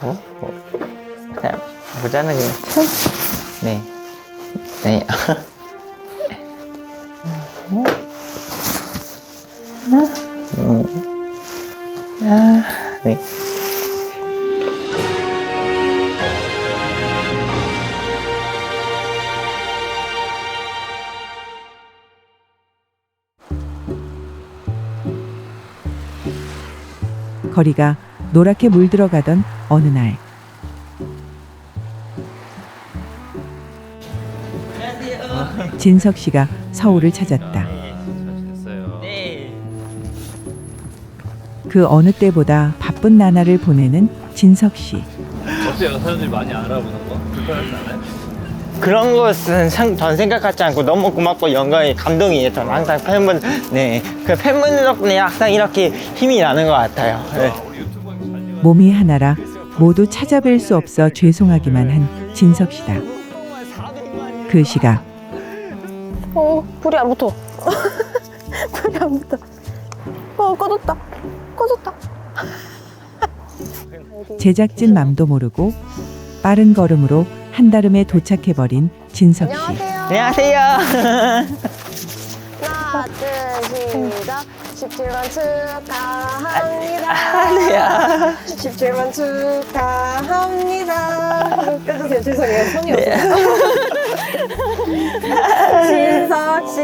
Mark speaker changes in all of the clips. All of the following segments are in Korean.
Speaker 1: 어? 뭐. 자, 보자는 그냥. 네. 네. 음. 아, 네.
Speaker 2: 거리가 노랗게 물들어가던 어느 날 진석 씨가 서울을 찾았다.
Speaker 1: 네.
Speaker 2: 그 어느 때보다 바쁜 나날을 보내는 진석 씨.
Speaker 3: 어때요? 사람들이 많이 알아보는 거? 불편하지 않아요?
Speaker 1: 그런 것은 상- 전 생각하지 않고 너무 고맙고 영광이 감동이에요. 저는 항상 팬분, 네. 그 팬분들 덕분에 항상 이렇게 힘이 나는 것 같아요. 네.
Speaker 3: 우리 잘 찍어
Speaker 2: 몸이 하나라 모두 찾아뵐 수 없어 죄송하기만 한 진석 씨다. 그 시각
Speaker 4: 어, 불이 안 붙어. 불이 안 붙어. 어, 꺼졌다. 꺼졌다.
Speaker 2: 제작진 맘도 모르고 빠른 걸음으로 한달음에 도착해버린 진석 씨.
Speaker 4: 안녕하세요.
Speaker 1: 안녕하세요.
Speaker 4: 하나, 둘, 시작. 17만 축하합니다.
Speaker 1: 안녕하세요.
Speaker 4: 17만 축하합니다. 빼주세요. 죄송해요. 손이 없어요. 진석 씨,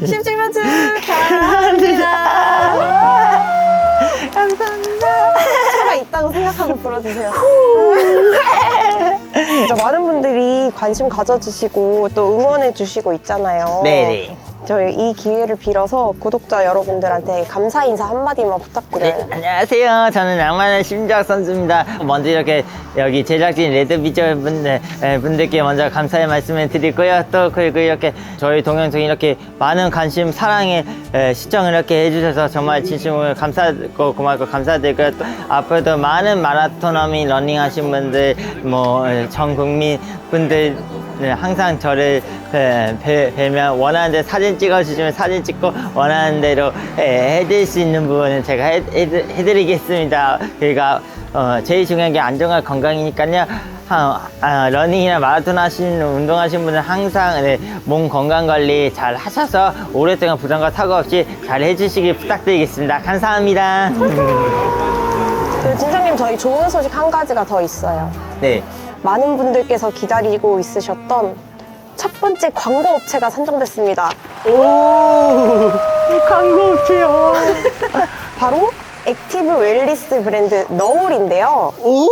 Speaker 4: 17만 축하합니다. 감사합니다. 차가 있다고 생각하고 불러주세요. 진짜 많은 분들이 관심 가져주시고 또 응원해주시고 있잖아요.
Speaker 1: 네네.
Speaker 4: 저희 이 기회를 빌어서 구독자 여러분들한테 감사 인사 한마디만 부탁드려요.
Speaker 1: 네, 안녕하세요. 저는 낭만의 심작 선수입니다. 먼저 이렇게 여기 제작진 레드비저 분들, 에, 분들께 먼저 감사의 말씀을 드리고요. 또 그리고 이렇게 저희 동영상 이렇게 많은 관심, 사랑에 에, 시청을 이렇게 해주셔서 정말 진심으로 감사하고 고맙고 감사드리고요. 또 앞으로도 많은 마라토너미 러닝 하신 분들, 뭐전 국민 분들 네, 항상 저를 그, 뵈, 뵈면 원하는 데 사진 찍어주시면 사진 찍고 원하는 대로 예, 해드릴 수 있는 부분은 제가 해, 드리 겠습니다 그러니까 어, 제일 중요한 게 안정과 건강이니까요. 아, 아, 러닝이나 마라톤 하시는 운동하시는 분은 항상 네, 몸 건강 관리 잘 하셔서 오랫동안 부담과 사고 없이 잘 해주시길 부탁드리겠습니다. 감사합니다.
Speaker 4: 그 진성님 저희 좋은 소식 한 가지가 더 있어요.
Speaker 1: 네.
Speaker 4: 많은 분들께서 기다리고 있으셨던 첫 번째 광고 업체가 선정됐습니다.
Speaker 1: 오, 광고 없지요.
Speaker 4: 바로 액티브 웰리스 브랜드 너울인데요.
Speaker 1: 오.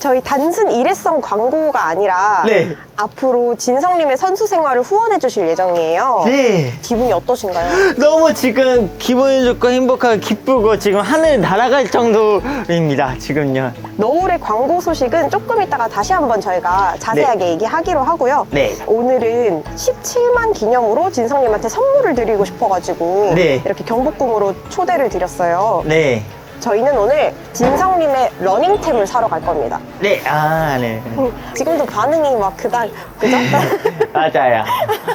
Speaker 4: 저희 단순 일회성 광고가 아니라
Speaker 1: 네.
Speaker 4: 앞으로 진성님의 선수 생활을 후원해 주실 예정이에요.
Speaker 1: 네.
Speaker 4: 기분이 어떠신가요?
Speaker 1: 너무 지금 기분이 좋고 행복하고 기쁘고 지금 하늘 날아갈 정도입니다. 지금요.
Speaker 4: 너울의 광고 소식은 조금 이따가 다시 한번 저희가 자세하게 얘기하기로 하고요.
Speaker 1: 네.
Speaker 4: 오늘은 17만 기념으로 진성님한테 선물을 드리고 싶어가지고
Speaker 1: 네.
Speaker 4: 이렇게 경복궁으로 초대를 드렸어요.
Speaker 1: 네.
Speaker 4: 저희는 오늘 진성님의 러닝템을 사러 갈 겁니다.
Speaker 1: 네. 아, 네.
Speaker 4: 지금도 반응이 막 그닥 그죠?
Speaker 1: 맞아요.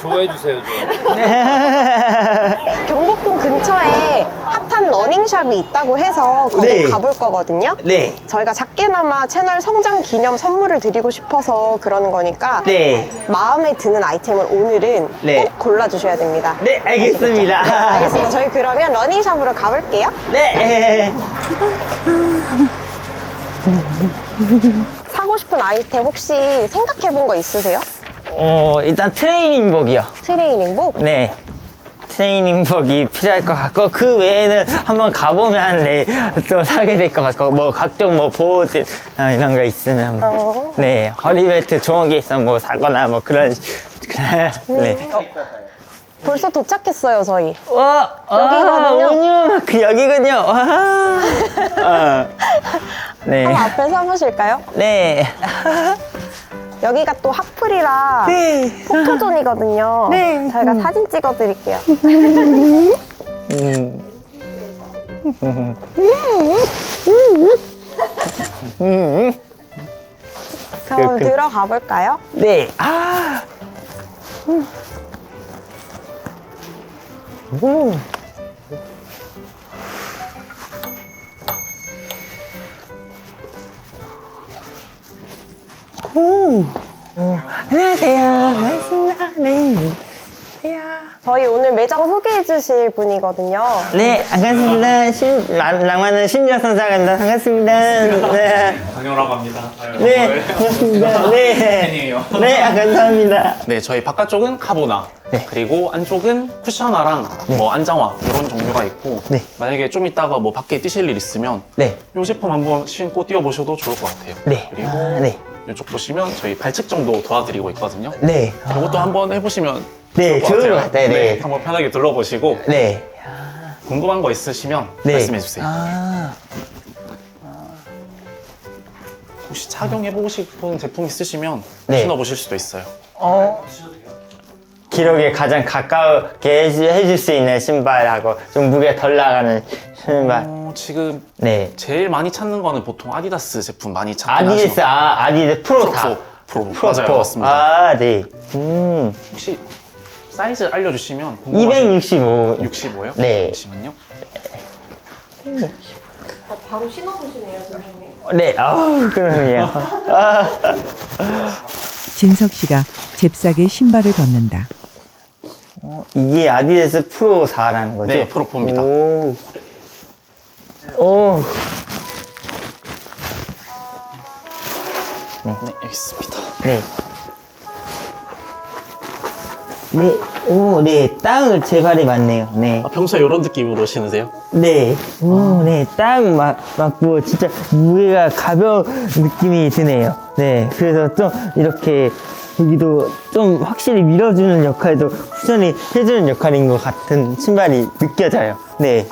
Speaker 3: 좋아해 주세요. 좀.
Speaker 1: 네.
Speaker 4: 경복궁 근처에 핫한 러닝샵이 있다고 해서 거기
Speaker 1: 네.
Speaker 4: 가볼 거거든요.
Speaker 1: 네.
Speaker 4: 저희가 작게나마 채널 성장 기념 선물을 드리고 싶어서 그러는 거니까
Speaker 1: 네.
Speaker 4: 마음에 드는 아이템을 오늘은
Speaker 1: 네.
Speaker 4: 꼭 골라주셔야 됩니다.
Speaker 1: 네, 알겠습니다.
Speaker 4: 네, 알겠습니다. 저희 그러면 러닝샵으로 가볼게요.
Speaker 1: 네.
Speaker 4: 사고 싶은 아이템 혹시 생각해 본 거 있으세요?
Speaker 1: 어, 일단 트레이닝복이요.
Speaker 4: 트레이닝복?
Speaker 1: 네. 트레이닝복이 필요할 것 같고 그 외에는 한번 가보면 네, 또 사게 될 것 같고 뭐 각종 뭐 보호들 아, 이런 거 있으면
Speaker 4: 어.
Speaker 1: 네 허리벨트 좋은 게 있으면 뭐 사거나 뭐 그런 네.
Speaker 4: 벌써 도착했어요, 저희.
Speaker 1: 와,
Speaker 4: 여기거든요.
Speaker 1: 오늘 그 여기군요. 와. 어. 네.
Speaker 4: 한번 앞에 서보실까요?
Speaker 1: 네.
Speaker 4: 여기가 또 핫플이라
Speaker 1: 네.
Speaker 4: 포토존이거든요.
Speaker 1: 네.
Speaker 4: 저희가 사진 찍어 드릴게요.
Speaker 1: 음. 음.
Speaker 4: 그럼
Speaker 1: 그-
Speaker 4: 들어가 볼까요?
Speaker 1: 네. 아. 음. 오.
Speaker 4: 매장 소개해 주실 분이거든요.
Speaker 1: 네, 반갑습니다. 신, 라- 랑마는 신지아 선사입니다. 반갑습니다. 네.
Speaker 3: 강요라고 합니다.
Speaker 1: 네, 반갑습니다. 네.
Speaker 3: 팬이에요.
Speaker 1: 네, 아, 감사합니다.
Speaker 5: 네, 저희 바깥쪽은 카보나,
Speaker 1: 네.
Speaker 5: 그리고 안쪽은 쿠셔나랑 뭐 안장화 이런 종류가 있고,
Speaker 1: 네.
Speaker 5: 만약에 좀 이따가 뭐 밖에 뛰실 일 있으면
Speaker 1: 네.
Speaker 5: 이 제품 한번 신고 뛰어보셔도 좋을 것 같아요.
Speaker 1: 네.
Speaker 5: 그리고
Speaker 1: 아, 네.
Speaker 5: 이쪽 보시면 저희 발측 정도 도와드리고 있거든요.
Speaker 1: 네.
Speaker 5: 이것도 한번 해보시면
Speaker 1: 네, 좋을 것 같아요. 네.
Speaker 5: 한번 편하게 둘러보시고
Speaker 1: 네.
Speaker 5: 궁금한 거 있으시면
Speaker 1: 네.
Speaker 5: 말씀해 주세요.
Speaker 1: 아,
Speaker 5: 혹시 착용해 보고 싶은 제품 있으시면
Speaker 1: 네.
Speaker 5: 신어 보실 수도 있어요.
Speaker 1: 어. 기록에 가장 가까우게 해주- 해줄 수 있는 신발하고 좀 무게 덜 나가는 신발.
Speaker 5: 어, 지금
Speaker 1: 네.
Speaker 5: 제일 많이 찾는 거는 보통 아디다스 제품 많이 찾긴
Speaker 1: 아디다스,
Speaker 5: 하시고
Speaker 1: 아, 아디다스 프로
Speaker 5: 프로,
Speaker 1: 4.
Speaker 5: 프로, 맞아요,
Speaker 1: 4.
Speaker 5: 맞습니다.
Speaker 1: 아, 네. 음.
Speaker 5: 혹시 사이즈 알려주시면 궁금하신
Speaker 1: 265.
Speaker 5: 65요?
Speaker 1: 네.
Speaker 5: 잠시만요.
Speaker 4: 바로 신어보시네요, 선생님.
Speaker 1: 네, 아우, 그러네요. 아.
Speaker 2: 진석 씨가 잽싸게 신발을 벗는다.
Speaker 1: 이게 아디다스 프로 4라는 거죠?
Speaker 5: 네, 프로 4입니다.
Speaker 1: 오. 오.
Speaker 5: 네, 여기 있습니다.
Speaker 1: 네. 네, 오, 네, 땅을 제 발이 맞네요. 네.
Speaker 5: 아, 평소에 이런 느낌으로 신으세요?
Speaker 1: 네, 오, 네, 딱 맞, 맞고, 진짜 무게가 가벼운 느낌이 드네요. 네, 그래서 좀 이렇게, 여기도 좀 확실히 밀어주는 역할도 쿠션이 해주는 역할인 것 같은 신발이 느껴져요. 네.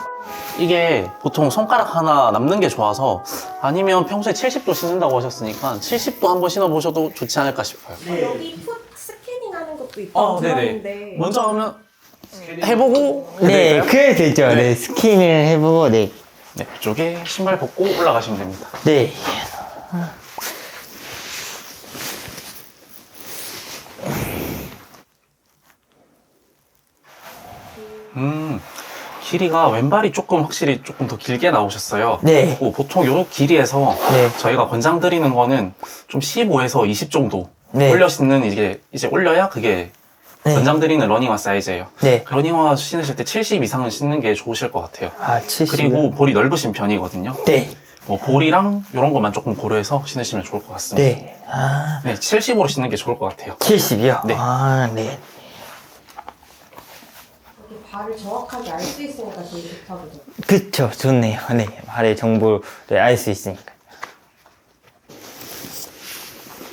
Speaker 5: 이게 보통 손가락 하나 남는 게 좋아서 아니면 평소에 70도 신는다고 하셨으니까 70도 한번 신어보셔도 좋지 않을까 싶어요.
Speaker 4: 여기 풋 스캐닝 하는 것도 있다고
Speaker 5: 어, 네네. 먼저 하면 해보고
Speaker 1: 네,
Speaker 5: 해드릴까요?
Speaker 1: 그래 되죠. 네,
Speaker 5: 네.
Speaker 1: 스킨을 해보고, 네.
Speaker 5: 네, 이쪽에 신발 벗고 올라가시면 됩니다.
Speaker 1: 네.
Speaker 5: 음, 길이가 왼발이 조금 확실히 조금 더 길게 나오셨어요.
Speaker 1: 네.
Speaker 5: 그리고 보통 요 길이에서
Speaker 1: 네.
Speaker 5: 저희가 권장드리는 거는 좀 15에서 20 정도
Speaker 1: 네.
Speaker 5: 올려 신는 이게 이제 올려야 그게
Speaker 1: 네.
Speaker 5: 권장드리는 러닝화 사이즈예요.
Speaker 1: 네.
Speaker 5: 러닝화 신으실 때 70 이상은 신는 게 좋으실 것 같아요.
Speaker 1: 아, 70.
Speaker 5: 그리고 볼이 넓으신 편이거든요.
Speaker 1: 네.
Speaker 5: 뭐 볼이랑 이런 것만 조금 고려해서 신으시면 좋을 것 같습니다.
Speaker 1: 네. 아,
Speaker 5: 네, 70으로 신는 게 좋을 것 같아요.
Speaker 1: 70이요?
Speaker 5: 네.
Speaker 1: 아, 네.
Speaker 4: 발을 정확하게 알 수 있으니까 되게 좋다고요.
Speaker 1: 그쵸, 좋네요. 네. 발의 정보를 알 수 있으니까.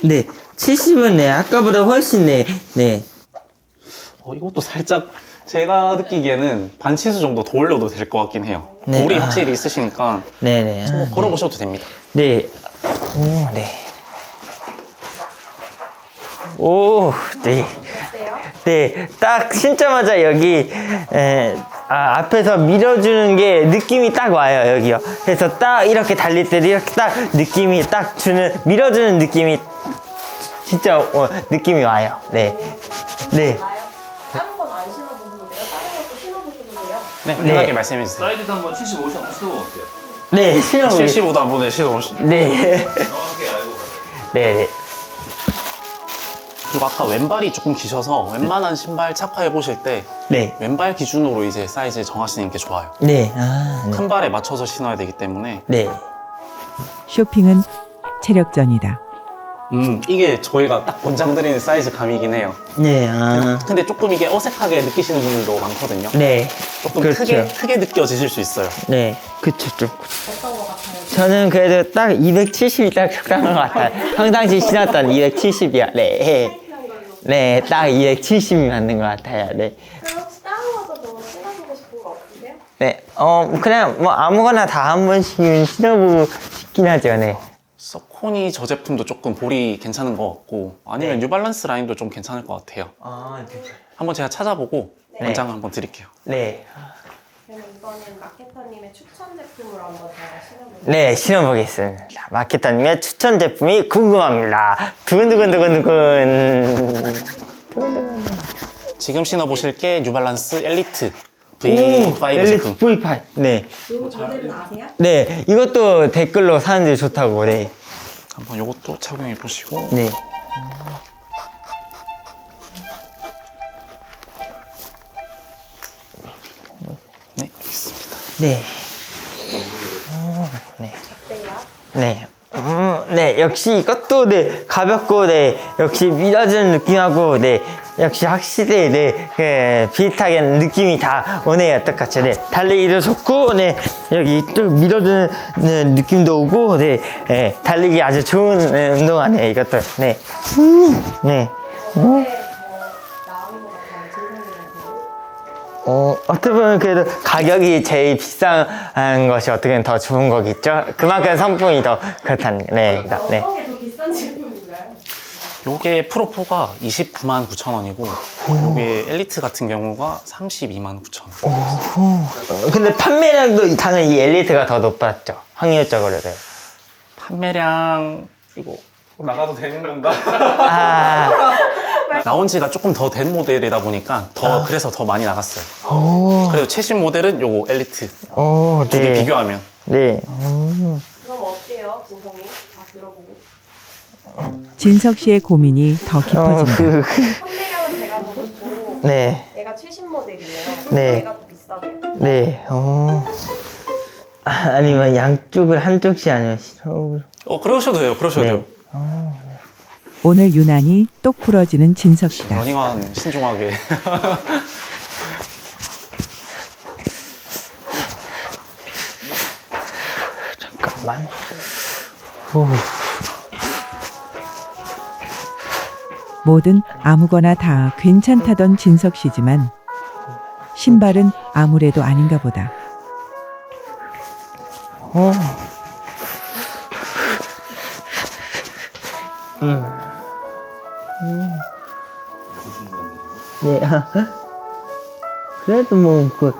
Speaker 1: 네. 70은 네, 아까보다 훨씬 네, 네.
Speaker 5: 어, 이것도 살짝 제가 느끼기에는 반치수 정도 더 올려도 될 것 같긴 해요.
Speaker 1: 네,
Speaker 5: 볼이
Speaker 1: 아.
Speaker 5: 확실히 있으시니까
Speaker 1: 네네. 아,
Speaker 5: 뭐 걸어보셔도 됩니다.
Speaker 1: 네. 오, 네. 오, 네. 네, 딱 신자마자 여기, 에, 아, 앞에서 밀어주는 게 느낌이 딱 와요, 여기요. 그래서 딱 이렇게 달릴 때 이렇게 딱 느낌이 딱 주는, 밀어주는 느낌이 진짜 어, 느낌이 와요. 네. 네.
Speaker 4: 다른 건 안 신어보셨는데요? 다른 것도 신어보셔도 돼요?
Speaker 5: 네,
Speaker 1: 네.
Speaker 5: 편하게 말씀해 주세요.
Speaker 3: 사이즈도 한번 75 신어 신어보면 어때요?
Speaker 1: 네, 신어
Speaker 5: 75도 한번 내시도
Speaker 1: 네.
Speaker 3: 정확하게 알고
Speaker 1: 네, 네.
Speaker 5: 그리고 아까 왼발이 조금 기셔서 웬만한 신발 착화해 보실 때
Speaker 1: 네.
Speaker 5: 왼발 기준으로 이제 사이즈 정하시는 게 좋아요.
Speaker 1: 네. 아, 네.
Speaker 5: 큰 발에 맞춰서 신어야 되기 때문에
Speaker 1: 네.
Speaker 2: 쇼핑은 체력전이다.
Speaker 5: 음, 이게 저희가 딱 권장드리는 사이즈 감이긴 해요.
Speaker 1: 네. 아.
Speaker 5: 근데 조금 이게 어색하게 느끼시는 분들도 많거든요.
Speaker 1: 네.
Speaker 5: 조금
Speaker 1: 그렇죠.
Speaker 5: 크게 크게 느껴지실 수 있어요.
Speaker 1: 네. 그쵸, 좀. 저는 그래도 딱 270이 딱 적당한 것 같아요. 평상시 신었던 270이요. 네. 네, 딱 270이 맞는 것 같아요. 네.
Speaker 4: 그럼 혹시 다른 신어보고 싶은 거 없으세요?
Speaker 1: 네. 어, 그냥 뭐 아무거나 다 한 번씩은 신어보고 싶긴 하죠. 네.
Speaker 5: 서코니 저 제품도 조금 볼이 괜찮은 것 같고 아니면
Speaker 1: 네.
Speaker 5: 뉴발란스 라인도 좀 괜찮을 것 같아요.
Speaker 1: 아, 네.
Speaker 5: 한번 제가 찾아보고 권장 한번 드릴게요.
Speaker 1: 네.
Speaker 4: 그러면 이거는 마케터님의 추천 제품으로 한번 제가 신어볼게요.
Speaker 1: 네, 신어보겠습니다. 마케터님의 추천 제품이 궁금합니다. 두근두근두근두근.
Speaker 5: 지금 신어보실 게 뉴발란스 엘리트
Speaker 1: 오,
Speaker 5: V5
Speaker 1: 엘리트
Speaker 5: 제품.
Speaker 1: V8. 네. 네, 이것도 댓글로 사람들이 좋다고, 네.
Speaker 5: 한번 이것도 착용해 보시고
Speaker 1: 네.
Speaker 5: 네, 알겠습니다.
Speaker 1: 네. 어, 네. 네. 음, 네, 역시 이것도 네, 가볍고, 네, 역시 밀어주는 느낌하고, 네, 역시 확실히, 네, 그, 비슷하게 느낌이 다 오네요, 똑같이. 네, 달리기도 좋고, 네, 여기 또 밀어주는 네, 느낌도 오고, 네, 네, 달리기 아주 좋은 네, 운동하네요, 이것도. 네. 음, 네. 음. 어, 어떻게 보면 그래도 가격이 제일 비싼 것이 어떻게 보면 더 좋은 거겠죠? 그만큼 성분이 더 그렇다는, 네, 네.
Speaker 5: 요게 프로4가 29만 9천 원이고 요게 엘리트 같은 경우가 32만 9천 원.
Speaker 1: 어, 근데 판매량도 당연히 이 엘리트가 더 높았죠. 확률적으로도.
Speaker 5: 판매량 이거 나가도 되는 건가?
Speaker 1: 아,
Speaker 5: 나온 지가 조금 더 된 모델이다 보니까 더 그래서 더 많이 나갔어요.
Speaker 1: 오,
Speaker 5: 그리고 최신 모델은 요거 엘리트
Speaker 1: 오,
Speaker 5: 두 개
Speaker 1: 네.
Speaker 5: 비교하면
Speaker 1: 네. 음.
Speaker 4: 그럼 어때요, 진성이? 다 들어보고.
Speaker 2: 진석 씨의 고민이 더
Speaker 1: 어,
Speaker 2: 깊어진다.
Speaker 1: 그, 그,
Speaker 4: 판매량은 제가 더 좋고
Speaker 1: 네,
Speaker 4: 얘가 최신 모델이에요.
Speaker 1: 네.
Speaker 4: 얘가 더 비싸대요.
Speaker 1: 네. 어. 아, 아니면 양쪽을 한쪽씩 아니면 싫어.
Speaker 5: 어 그러셔도 돼요. 그러셔도
Speaker 1: 네.
Speaker 5: 돼요.
Speaker 2: 오늘 유난히 똑 부러지는 진석 씨다.
Speaker 5: 러닝화는 신중하게.
Speaker 1: 잠깐만. 후.
Speaker 2: 뭐든 아무거나 다 괜찮다던 진석 씨지만 신발은 아무래도 아닌가 보다.
Speaker 1: 어. 음. 음. 네. 그래도 뭐, 그,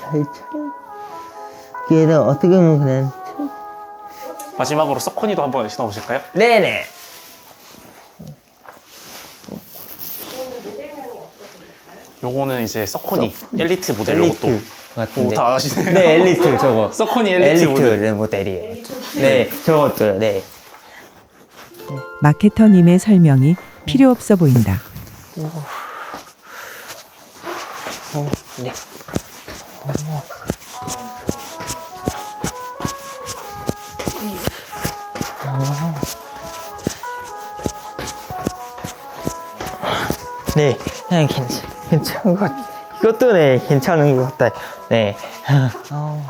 Speaker 1: 잘 참. 얘는 어떻게 보면 그냥.
Speaker 5: 마지막으로 서코니도 한번 신어보실까요?
Speaker 1: 네네.
Speaker 5: 요거는 이제 서코니 엘리트 모델
Speaker 1: 엘리트
Speaker 5: 요것도.
Speaker 1: 같은데.
Speaker 5: 오, 다 아시네요.
Speaker 1: 네, 엘리트 저거.
Speaker 5: 서코니 엘리트, 모델.
Speaker 1: 엘리트 모델이에요. 네, 저것도요, 네.
Speaker 2: 마케터님의 설명이 필요 없어 보인다.
Speaker 1: 어, 네. 네, 그냥 괜찮, 괜찮은 것 같아. 이것도 네, 괜찮은 것 같다. 네. 어.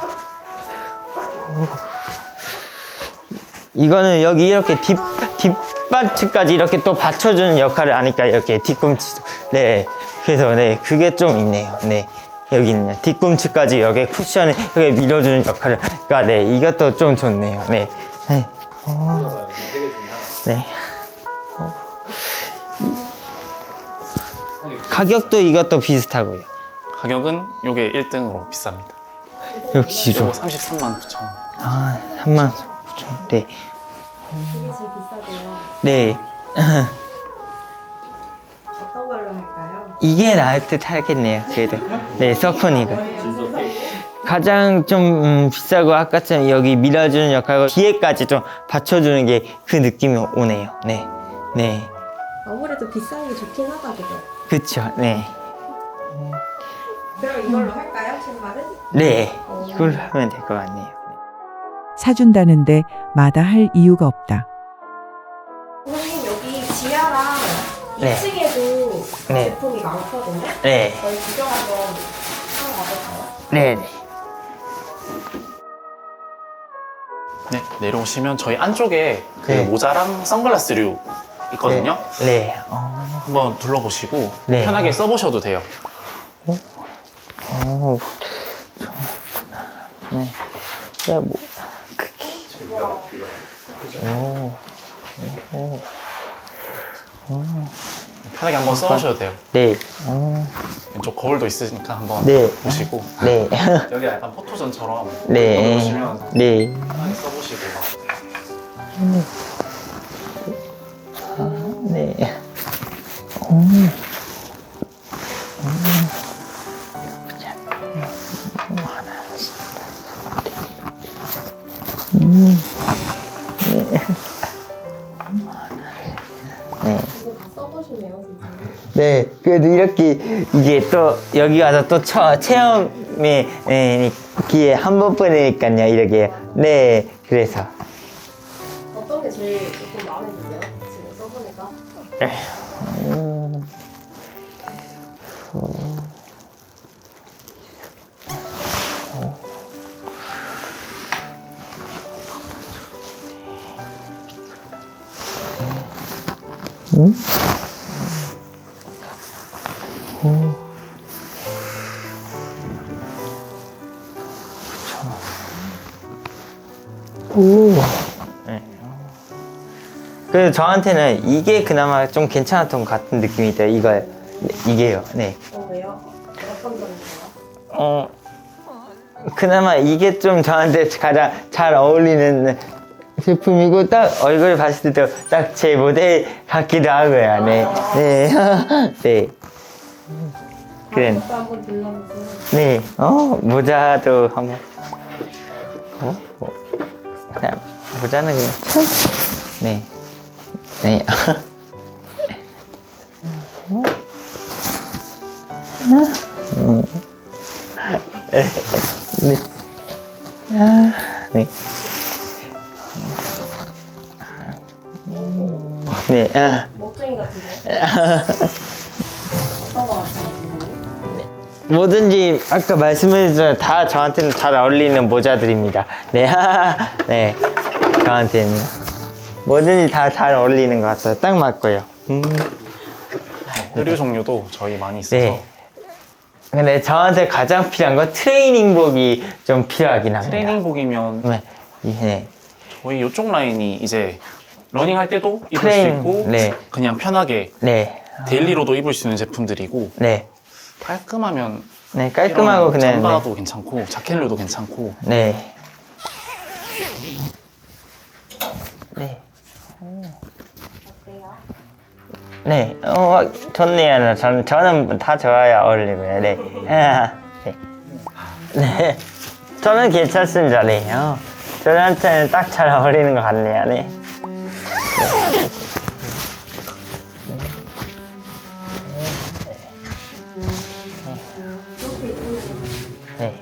Speaker 1: 이거는 여기 이렇게 뒷, 뒷 받침까지 이렇게 또 받쳐주는 역할을 하니까 이렇게 뒤꿈치도. 네. 그래서 네, 그게 좀 있네요. 네. 여기 있는 뒤꿈치까지 여기 쿠션을 여기 밀어주는 역할을. 그러니까 네, 이것도 좀 좋네요. 네. 네. 어. 네. 어. 가격도 이것도 비슷하고요.
Speaker 5: 가격은 요게 1등으로 비쌉니다.
Speaker 1: 역시
Speaker 5: 요거
Speaker 1: 좀.
Speaker 5: 33만 9천 원.
Speaker 1: 아, 3만 9천. 네.
Speaker 4: 비싸대요.
Speaker 1: 네.
Speaker 4: 어떤 걸로 할까요?
Speaker 1: 이게 나을 듯 하겠네요. 그래도. 네, 서커니가. 가장 좀 음, 비싸고 아까처럼 여기 밀어주는 역할과 뒤에까지 좀 받쳐주는 게 그 느낌이 오네요. 네. 네.
Speaker 4: 아무래도 비싼 게 좋긴 하다, 그죠?
Speaker 1: 그쵸. 네.
Speaker 4: 그럼 이걸로 할까요, 신발은?
Speaker 1: 네. 이걸로 하면 될 것 같네요.
Speaker 2: 사준다는데 마다할 이유가 없다.
Speaker 1: 네.
Speaker 4: 2층에도
Speaker 1: 네.
Speaker 4: 제품이 많거든요?
Speaker 1: 네.
Speaker 4: 저희 구경 한번 하러 가볼까요?
Speaker 1: 네. 네.
Speaker 5: 네, 내려오시면 저희 안쪽에 그
Speaker 1: 네.
Speaker 5: 모자랑 선글라스류 있거든요.
Speaker 1: 네. 네. 어,
Speaker 5: 한번 둘러보시고
Speaker 1: 네.
Speaker 5: 편하게 써보셔도 돼요.
Speaker 1: 어, 네. 야, 뭐, 크기. 오. 오.
Speaker 5: 편하게 한번 써보셔도 돼요.
Speaker 1: 네. 어,
Speaker 5: 왼쪽 거울도 있으니까 한번
Speaker 1: 네.
Speaker 5: 보시고
Speaker 1: 네.
Speaker 5: 여기 약간 포토전처럼
Speaker 1: 네.
Speaker 5: 넣어보시면
Speaker 1: 네.
Speaker 5: 편하게 써보시고
Speaker 1: 네. 오. 그래도 이렇게 이제 또 여기 와서 또 처, 체험에 네, 기회 한 번뿐이니까요, 이렇게. 네, 그래서.
Speaker 6: 어떤 게 제일 조금 마음에 드세요? 지금 써보니까?
Speaker 1: 그래 서 저한테는 이게 그나마 좀 괜찮았던 것 같은 느낌이 들어요, 이거. 이게요, 네.
Speaker 6: 어, 왜요? 어떤 점이세요?
Speaker 1: 어, 그나마 이게 좀 저한테 가장 잘 어울리는 제품이고, 딱 얼굴 봤을 때도 딱 제 모델 같기도 하고요, 네. 네. 네. 그래.
Speaker 6: 한번 들러보세요.
Speaker 1: 네. 어, 모자도 한번. 어? 뭐. 그냥 모자는 그냥 참. 네. 네. 음. 네. 네. 아, 네. 네. 아.
Speaker 6: 멋쟁이 같은데? 어떤 거 같아요?
Speaker 1: 뭐든지 아까 말씀해주신 다 저한테는 잘 어울리는 모자들입니다. 네, 네, 저한테는 뭐든지 다 잘 어울리는 것 같아요. 딱 맞고요. 음,
Speaker 5: 의류 종류도 저희 많이 있어서
Speaker 1: 네. 근데 저한테 가장 필요한 건 트레이닝복이 좀 필요하긴 합니다.
Speaker 5: 트레이닝복이면
Speaker 1: 네, 네,
Speaker 5: 저희 이쪽 라인이 이제 러닝 할 때도 입을
Speaker 1: 트레이닝,
Speaker 5: 수 있고
Speaker 1: 네.
Speaker 5: 그냥 편하게
Speaker 1: 네,
Speaker 5: 데일리로도 입을 수 있는 제품들이고
Speaker 1: 네,
Speaker 5: 깔끔하면
Speaker 1: 네, 깔끔하고
Speaker 5: 이런
Speaker 1: 그냥
Speaker 5: 잠바도 괜찮고 자켓류도 괜찮고
Speaker 1: 네, 네. 네, 어, 좋네요. 저는, 저는 다 좋아요, 어울리고요. 네. 아, 네. 네. 저는 괜찮습니다. 네. 어, 저한테는 딱 잘 어울리는 것 같네요. 네. 네.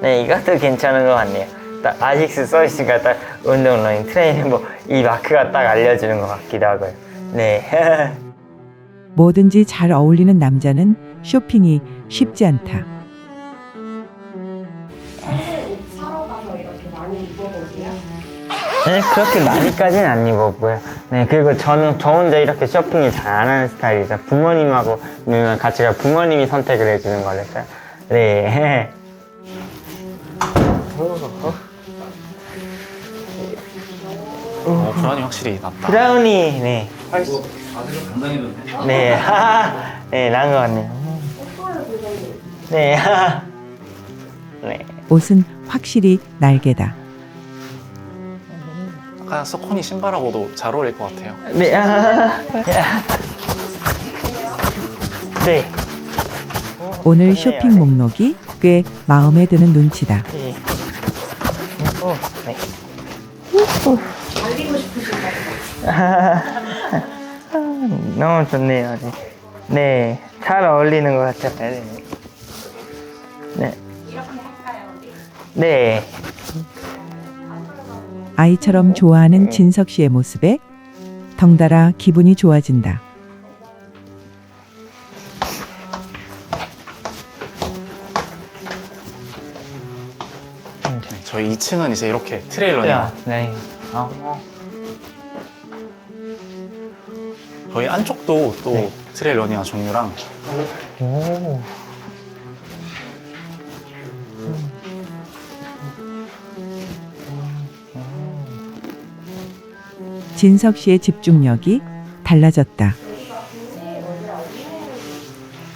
Speaker 1: 네, 이것도 괜찮은 것 같네요. 딱 아식스 써있으니까 딱 운동 러닝 트레이닝 뭐 이 마크가 딱 알려주는 것 같기도 하고요. 네.
Speaker 2: 뭐든지 잘 어울리는 남자는 쇼핑이 쉽지 않다.
Speaker 6: 평소에 옷 사러 가서 이렇게 많이 입어보세요?
Speaker 1: 네, 그렇게 많이까지는 안 입었고요. 네, 그리고 저는 저 혼자 이렇게 쇼핑을 잘 안 하는 스타일이죠. 부모님하고 는 같이 가 부모님이 선택을 해주는 거니까. 네.
Speaker 5: 어, 브라운이 확실히 낫다
Speaker 1: 브라우니, 네.
Speaker 3: 아들은. 네,
Speaker 1: 하하. 네, 나은 것 같네요. 네, 하하. 네.
Speaker 2: 옷은 확실히 날개다.
Speaker 5: 아까 서코니 신발하고도 잘 어울릴 것 같아요
Speaker 1: 네, 하하. 네.
Speaker 2: 오늘 쇼핑 목록이 꽤 마음에 드는 눈치다.
Speaker 1: 네. 오, 네.
Speaker 6: 달리고 싶으신가 보다.
Speaker 1: 너무 좋네요. 네. 네, 잘 어울리는 것 같아요. 네. 네. 네.
Speaker 2: 아이처럼 좋아하는 진석 씨의 모습에 덩달아 기분이 좋아진다.
Speaker 5: 네, 저희 2층은 이제 이렇게 트레일러닝
Speaker 1: 네. 어,
Speaker 5: 저희 안쪽도 또
Speaker 1: 네.
Speaker 5: 트레일 러닝화 종류랑
Speaker 1: 오.
Speaker 2: 진석 씨의 집중력이 달라졌다.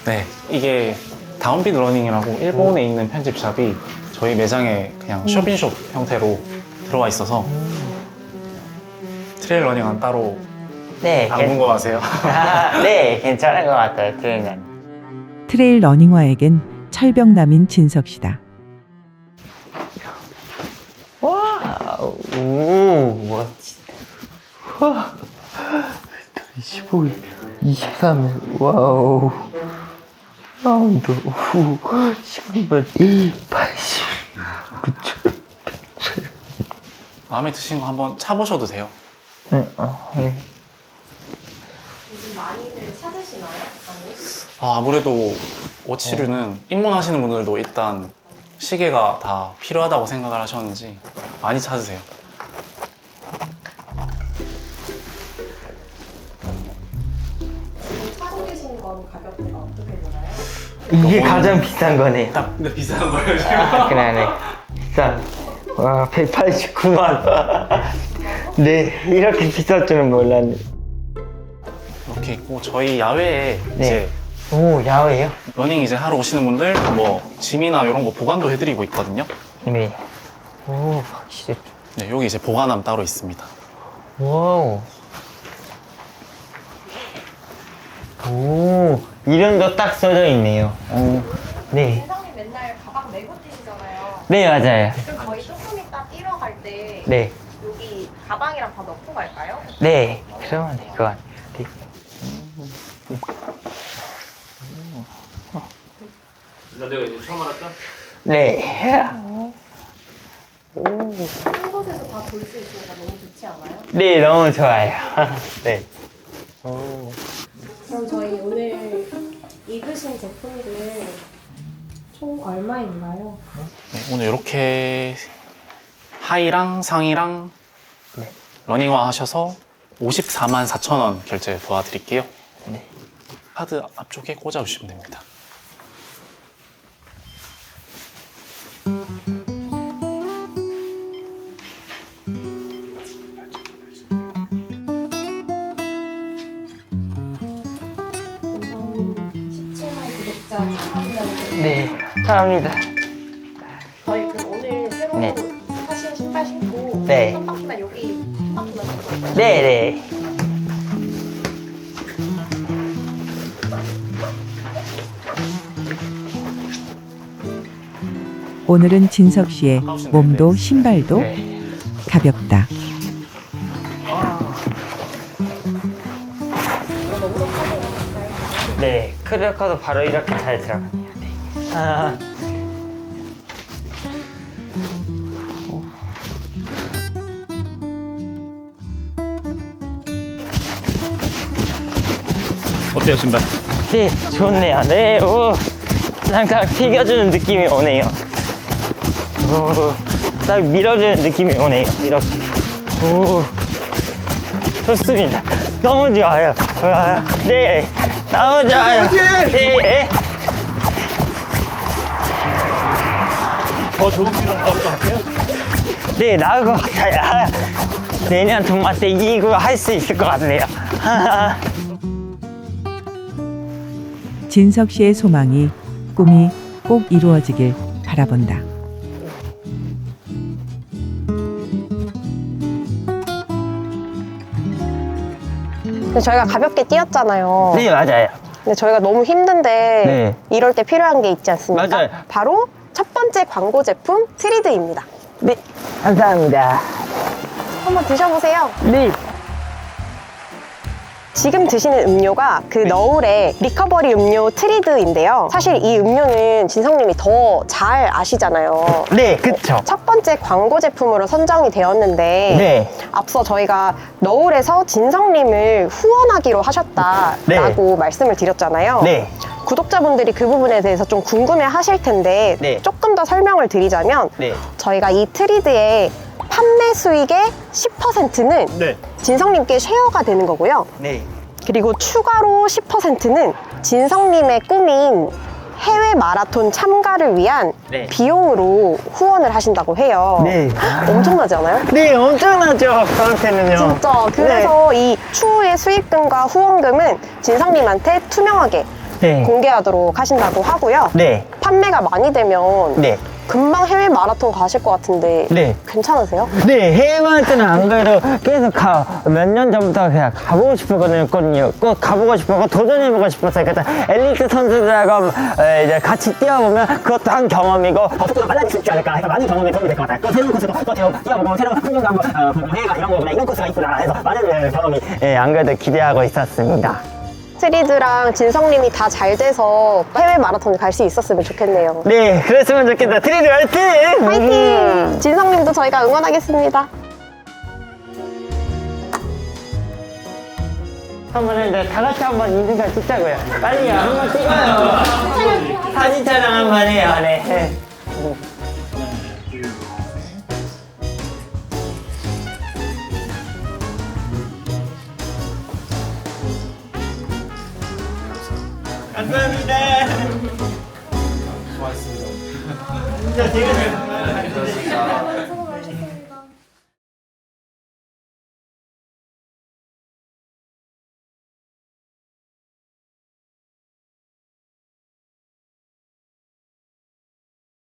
Speaker 5: 네 이게 다운빛 러닝이라고 일본에 있는 편집샵이 저희 매장에 그냥 쇼핑숍 형태로 들어와 있어서 트레일 러닝은 따로
Speaker 1: 네.
Speaker 5: 안
Speaker 1: 괜-
Speaker 5: 궁금하세요?
Speaker 1: 아, 네, 괜찮은 것 같아요. 트레이는.
Speaker 2: 트레일 러닝화에겐 철벽남인 진석 씨다.
Speaker 1: 와, 오, 멋지다. 와, 25일, 23일, 와우. 라운드 후 19분 80.
Speaker 5: 마음에 드신 거 한번 차보셔도 돼요.
Speaker 1: 네, 어, 네.
Speaker 6: 많이들 찾으시나요? 아,
Speaker 5: 아무래도 워치류는 입문하시는 분들도 일단 시계가 다 필요하다고 생각을 하셨는지 많이 찾으세요.
Speaker 6: 지금 차고 계신 건 가격대가 어떻게 되나요?
Speaker 1: 이게 가장 비싼 거네.
Speaker 5: 딱 근데 비싼 거예요, 지금.
Speaker 1: 아, 그러네. 비싼. 와, 189만. 네, 이렇게 비쌀 줄은 몰랐네.
Speaker 5: 이렇게 있고 저희 야외에
Speaker 1: 네.
Speaker 5: 이제
Speaker 1: 오, 야외요?
Speaker 5: 러닝 이제 하러 오시는 분들 뭐 짐이나 이런 거 보관도 해드리고 있거든요.
Speaker 1: 네. 오, 확실히.
Speaker 5: 네, 여기 이제 보관함 따로 있습니다.
Speaker 1: 와우. 오, 이름도 딱 써져 있네요. 오, 네.
Speaker 6: 회장님 맨날 가방 메고 뛰시잖아요.
Speaker 1: 네, 맞아요.
Speaker 6: 그럼 저희 조금 이따 뛰러 갈 때
Speaker 1: 네.
Speaker 6: 여기 가방이랑 다 넣고 갈까요?
Speaker 1: 네. 그러면 될것 같아요. 네.
Speaker 3: 나 내가 이제 처음 알았다?
Speaker 1: 네.
Speaker 6: 한 곳에서 다 볼 수 있으니까 너무 좋지 않아요?
Speaker 1: 네, 너무 좋아요. 네. 오.
Speaker 6: 그럼 저희 오늘 입으신 제품들 총 얼마인가요?
Speaker 5: 네, 오늘 이렇게 하의랑 상의랑
Speaker 1: 네.
Speaker 5: 러닝화 하셔서 54만 4천 원 결제 도와드릴게요.
Speaker 1: 네.
Speaker 5: 카드 앞쪽에 꽂아주시면 됩니다.
Speaker 1: 감사합니다.
Speaker 6: 저희 그럼 오늘 새로
Speaker 1: 네.
Speaker 6: 사신 신발 신고
Speaker 1: 네.
Speaker 6: 한 바퀴만 여기 한 바퀴만 신고 올까요?
Speaker 1: 네, 네.
Speaker 2: 오늘은 진석 씨의 몸도 신발도
Speaker 1: 네.
Speaker 2: 가볍다.
Speaker 1: 네. 크레커도 바로 이렇게 잘 들어가네요. 아.
Speaker 3: 어때요, 신발?
Speaker 1: 네, 좋네요. 네, 오. 잠깐 튀겨주는 느낌이 오네요. 오, 딱 밀어주는 느낌이 오네요. 이렇게. 오. 좋습니다. 너무 좋아요. 와, 네. 너무 좋아요. 네.
Speaker 3: 더 좋은 필요는 없을 것 같아요?
Speaker 1: 네, 나을 것 같아요. 아, 내년 동마 때 이거 할 수 있을 것 같네요.
Speaker 2: 진석 씨의 소망이 꿈이 꼭 이루어지길 바라본다.
Speaker 4: 근데 저희가 가볍게 뛰었잖아요.
Speaker 1: 네, 맞아요.
Speaker 4: 근데 저희가 너무 힘든데
Speaker 1: 네.
Speaker 4: 이럴 때 필요한 게 있지 않습니까?
Speaker 1: 맞아요.
Speaker 4: 바로 첫 번째 광고 제품 트리드입니다.
Speaker 1: 네, 감사합니다.
Speaker 4: 한번 드셔보세요.
Speaker 1: 네.
Speaker 4: 지금 드시는 음료가 그 너울의 리커버리 음료 트리드인데요. 사실 이 음료는 진성님이 더 잘 아시잖아요.
Speaker 1: 네, 그쵸.
Speaker 4: 첫 번째 광고 제품으로 선정이 되었는데
Speaker 1: 네.
Speaker 4: 앞서 저희가 너울에서 진성님을 후원하기로 하셨다라고 말씀을 드렸잖아요.
Speaker 1: 네.
Speaker 4: 구독자분들이 그 부분에 대해서 좀 궁금해 하실 텐데
Speaker 1: 네.
Speaker 4: 조금 더 설명을 드리자면
Speaker 1: 네.
Speaker 4: 저희가 이 트리드의 판매 수익의 10%는
Speaker 1: 네.
Speaker 4: 진성님께 쉐어가 되는 거고요.
Speaker 1: 네.
Speaker 4: 그리고 추가로 10%는 진성님의 꿈인 해외 마라톤 참가를 위한
Speaker 1: 네.
Speaker 4: 비용으로 후원을 하신다고 해요.
Speaker 1: 네.
Speaker 4: 엄청나지 않아요?
Speaker 1: 네, 엄청나죠. 저한테는요.
Speaker 4: 진짜. 그래서 이 추후의 수익금과 후원금은 진성님한테 투명하게
Speaker 1: 네.
Speaker 4: 공개하도록 하신다고 하고요.
Speaker 1: 네.
Speaker 4: 판매가 많이 되면
Speaker 1: 네.
Speaker 4: 금방 해외 마라톤 가실 것 같은데
Speaker 1: 네.
Speaker 4: 괜찮으세요?
Speaker 1: 네, 해외 마라톤은 안 그래도 계속 가, 몇 년 전부터 그냥 가보고 싶었거든요. 꼭 가보고 싶었고, 도전해보고 싶었어요. 그래서 엘리트 선수들하고 에, 이제 같이 뛰어보면 그것도 한 경험이고, 더 속도가 빨라질 수 있지 않을까 해서 많은 경험이 도움이 될 것 같아요. 또 새로운 코스도 또 뛰어- 뛰어보고, 새로운 풍경도 한번 어, 보고, 해가 이런 거구나, 이런 코스가 있구나 해서 많은 에, 경험이 예, 안 그래도 기대하고 있었습니다.
Speaker 4: 트리드랑 진성님이 다 잘 돼서 해외 마라톤 갈 수 있었으면 좋겠네요.
Speaker 1: 네, 그랬으면 좋겠다. 트리드 화이팅! 음.
Speaker 4: 화이팅! 진성님도 저희가 응원하겠습니다.
Speaker 1: 한번 다 같이 한번 인증샷 찍자고요. 빨리요, 한번 찍어요. 사진 촬영 한번 해요, 네. 감사합니다. 고맙습니다. 진짜 되게 잘